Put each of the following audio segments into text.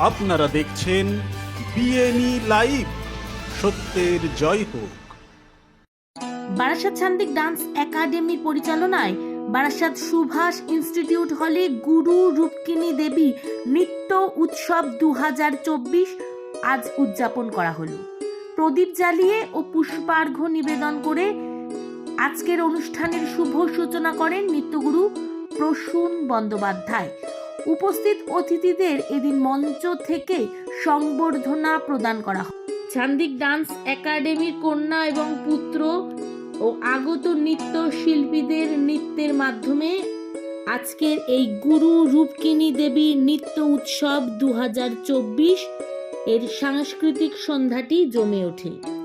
আপনারা দেখছেন বিএনই লাইভ। সত্যের জয় হোক। বারাসাত শান্তিক ডান্স একাডেমির পরিচালনায় বারাসাত সুভাষ ইনস্টিটিউট হলে গুরু রূপকিনী দেবী নৃত্য উৎসব দু হাজার চব্বিশ আজ উদযাপন করা হলো। প্রদীপ জ্বালিয়ে ও পুষ্পার্ঘ্য নিবেদন করে আজকের অনুষ্ঠানের শুভ সূচনা করেন নৃত্যগুরু প্রসূন বন্দ্যোপাধ্যায়। উপস্থিত অতিথিদের এদিন মঞ্চ থেকে সংবর্ধনা প্রদান করা হয়। চান্দিক ডান্স একাডেমির কন্যা এবং পুত্র ও আগত নৃত্য শিল্পীদের নৃত্যের মাধ্যমে আজকের এই গুরু রূপকিনী দেবী নৃত্য উৎসব দু হাজার চব্বিশ এর সাংস্কৃতিক সন্ধ্যাটি জমে ওঠে।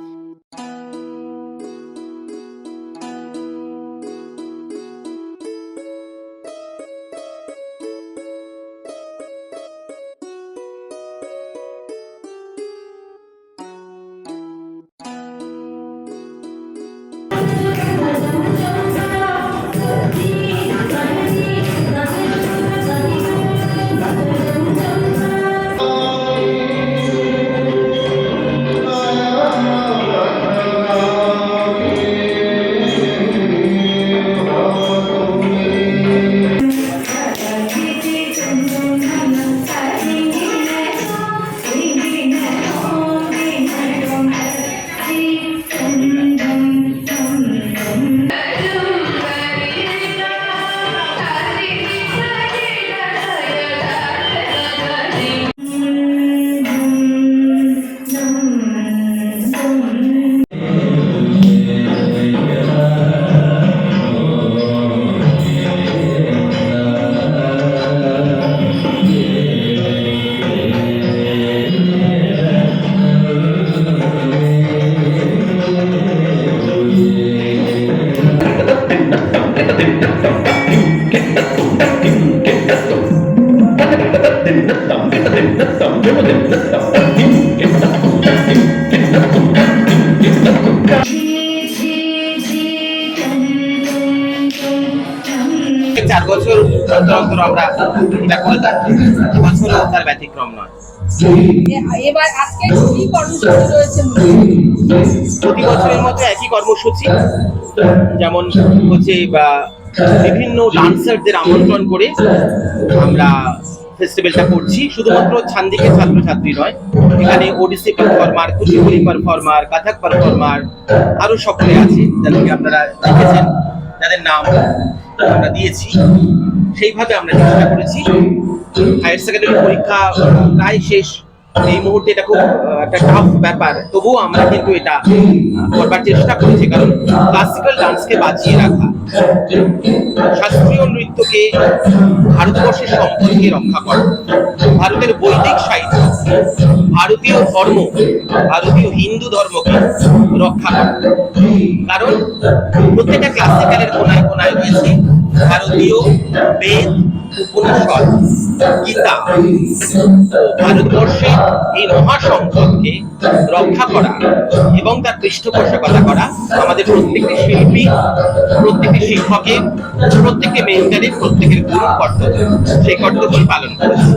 চার বছর অন্তর আমরা এটা করে থাকি বছরও তার ব্যতিক্রম নয়। এবার আজকে কি কর্মসূচি রয়েছে? প্রতি বছরের মতো একই কর্মসূচি যেমন হচ্ছে বা বিভিন্ন ডান্সারদের আমন্ত্রণ করে আমরা ফেস্টিভ্যালটা করছি। শুধুমাত্র ছান্দিকে ছাত্রছাত্রী নয়, এখানে Odissi performer Kuchipudi performer Kathak performer আরও সকলে আছে যাদেরকে আপনারা দেখেছেন, যাদের নাম আমরা দিয়েছি। সেইভাবে আমরা চেষ্টা করেছি। হায়ার সেকেন্ডারি পরীক্ষা প্রায় শেষ এই মুহূর্তে এটা খুব একটা টাফ ব্যাপার। তবুও আমরা কিন্তু এটা করবার চেষ্টা করেছি, কারণ ক্লাসিক্যাল ডান্সকে বাঁচিয়ে রাখা, শাস্ত্রীয় নৃত্যকে ভারতবর্ষের সম্পদকে রক্ষা করা, ভারতের বৈদিক সাহিত্য, ভারতীয় ধর্ম, ভারতীয় হিন্দু ধর্মকে রক্ষা করা। কারণ প্রত্যেকটা ক্লাসিক্যালের কোনায় কোনায় রয়েছে ভারতীয় বেদ উপনিষদ গীতা ভারতবর্ষে এই মহাসম্পদকে রক্ষা করা এবং তার পৃষ্ঠপোষকতা করা আমাদের প্রত্যেকটি শিল্পী, প্রত্যেকটি শিক্ষকের প্রত্যেকটি মেন্টারের প্রত্যেকের গুরু কর্তব্য সেই কর্তব্য পালন করেছে